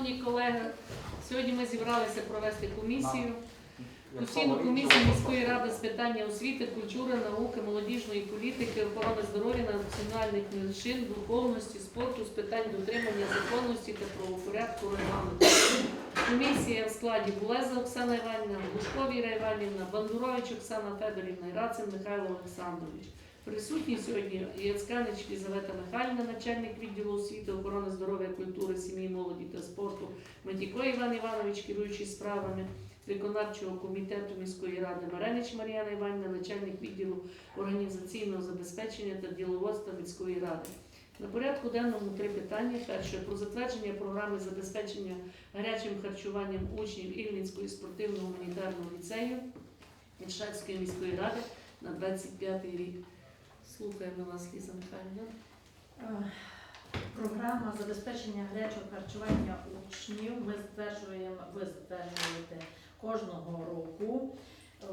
Шановні колеги, сьогодні ми зібралися провести комісію. Постійну комісію міської ради з питання освіти, культури, науки, молодіжної політики, охорони здоров'я, національних меншин, духовності, спорту з питань дотримання законності та правопорядку регламенту. Комісія в складі Булеза Оксана Іванівна, Глушков Іра Іванівна, Бандурович Оксана Федорівна і Рацин Михайло Олександрович. Присутні сьогодні Яцканич Лізавета Михайлівна, начальник відділу освіти, охорони здоров'я, культури, сім'ї, молоді та спорту, Матіко Іван Іванович, керуючий справами виконавчого комітету міської ради Маренич Мар'яна Іванівна, начальник відділу організаційного забезпечення та діловодства міської ради. На порядку денному три питання. Перше про затвердження програми забезпечення гарячим харчуванням учнів Ільницької спортивно-гуманітарного ліцею Ільшацької міської ради на 25 рік. Слухаємо вас, Ліза Михайлівна. Е, Програма забезпечення гарячого харчування учнів. Ми затверджуємо, ви затверджуєте кожного року.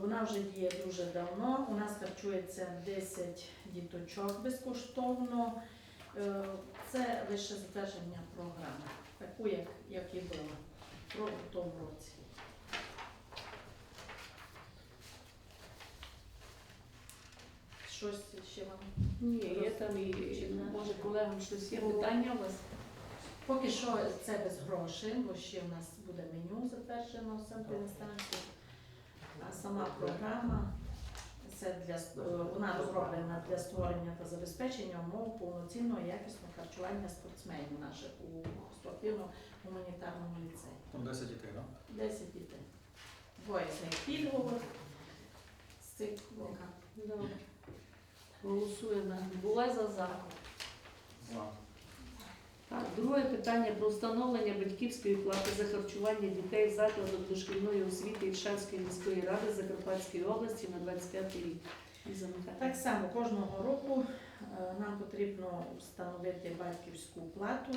Вона вже діє дуже давно. У нас харчується 10 діточок безкоштовно. Е, Це лише затвердження програми, таку, як, як і була в тому році. Щось ще вам Ні, є там і може колегам щось є питання у вас. Поки що це без грошей, бо ще в нас буде меню затверджено в санепідемстанції. А сама програма це для е, вона розроблена для створення та забезпечення умов повноцінного якісного харчування спортсменів наших у спортивно-гуманітарному ліцеї. Там 10 дітей, так? 10 дітей. Двоє з них пільгових з цих двох. Голосуємо. Була за за. Так, друге питання про встановлення батьківської плати за харчування дітей в закладах дошкільної освіти Ільшанської міської ради Закарпатської області на 25 рік. Так само кожного року е, нам потрібно встановити батьківську плату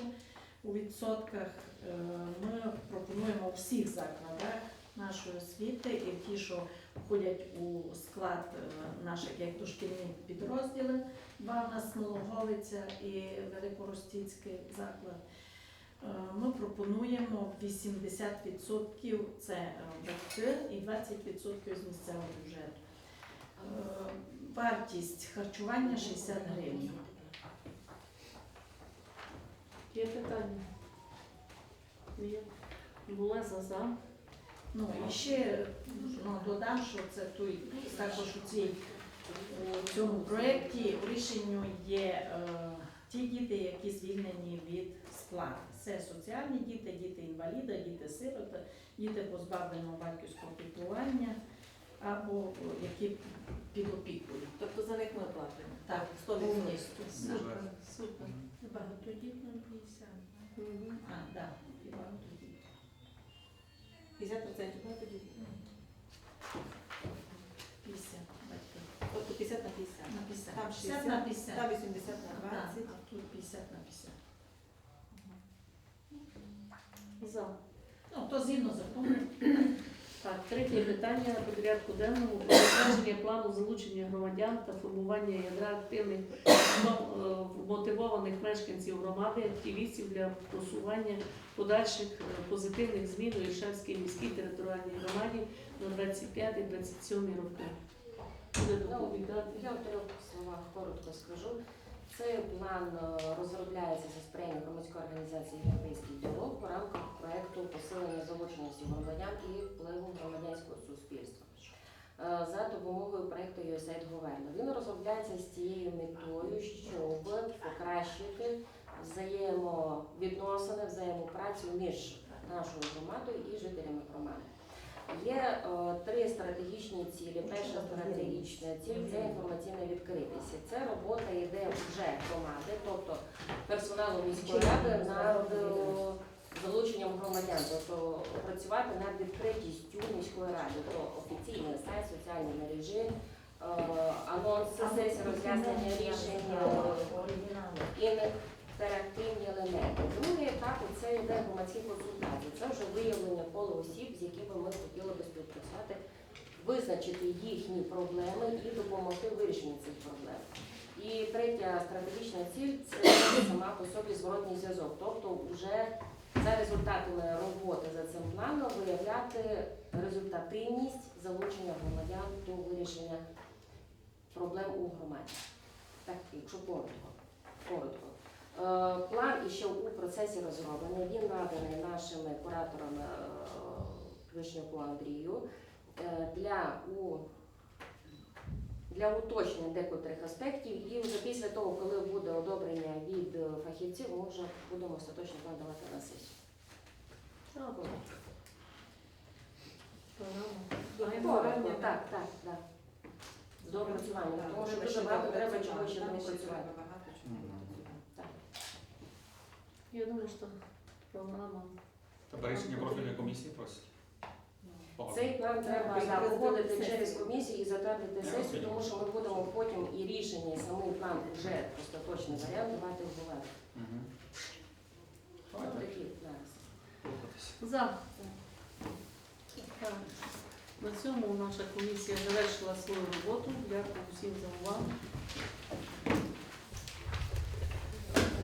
у відсотках. Е, Ми пропонуємо у всіх закладах нашої освіти і ті, що входять у склад е, наших як дошкільні підрозділи. Два у нас Смологовиця і Великоростицький заклад. Е, Ми пропонуємо 80% це е, батьки і 20% з місцевого бюджету. Вартість харчування 60 гривень. Є питання? Є. Була за за. Ну і ще ну, додам, що це той також у цій у цьому проєкті у рішенню є е, ті діти, які звільнені від сплати. Це соціальні діти, діти інваліда, діти сироти, діти позбавленого батьківського піклування або які під опікою. Тобто за них ми платимо. Так, повністю. Супер, супер. Багатодітно 50. А, так, і багатодітно. 50% багатодітні. 50 батьків. Тобто 50 на 50. На 50. Там 60 60 на 50. Там 80 на Так, 20. а тут 50 на 50. За. Ну, то згідно закону. Так, третє питання на порядку денному про затвердження плану залучення громадян та формування ядра активних е, мотивованих мешканців громади, активістів для просування подальших е, позитивних змін у Ільшанській міській територіальній громаді на 25-27 роки. Буде доповідати. Я в трьох словах коротко скажу. Цей план е, розробляється за сприяння громадської організації Європейський діалог в рамках проекту посилення залученості громадян і впливу громадянського суспільства. Е, За допомогою проекту USAID Governo. Він розробляється з тією метою, щоб покращити взаємовідносини, взаємопрацю між нашою громадою і жителями громади. Є е, три стратегічні цілі. Перша стратегічна ціль це інформаційна відкритість. Це робота йде вже громади, тобто персоналу міської ради над е, залученням громадян, тобто працювати над відкритістю міської ради, то офіційний сайт, соціальні мережі, е, анонси, сесії, роз'яснення рішень. інтерактивні елементи. Другий етап це йде громадські консультації. Це вже виявлення кола осіб, з якими ми хотіли би співпрацювати, визначити їхні проблеми і допомогти в вирішенні цих проблем. І третя стратегічна ціль це сама по собі зворотній зв'язок. Тобто вже за результатами роботи за цим планом виявляти результативність залучення громадян до вирішення проблем у громаді. Так, якщо коротко. коротко. Е, План іще у процесі розроблений. Він наданий нашими кураторами е, Андрію е, для у для уточнення декотрих аспектів, і вже після того, коли буде одобрення від е, фахівців, ми вже будемо остаточно план на сесію. Програму. так, так, так. З доопрацюванням, тому що дуже багато треба чого ще доопрацювати. Так. Я думаю, що програма. Та рішення профільної комісії просить. Цей план треба да, погодити через комісію і затвердити сесію, тому що ми будемо потім і рішення, і самий план вже остаточний варіант давати. Такі зараз. За. Так. На цьому наша комісія завершила свою роботу. Дякую всім за увагу.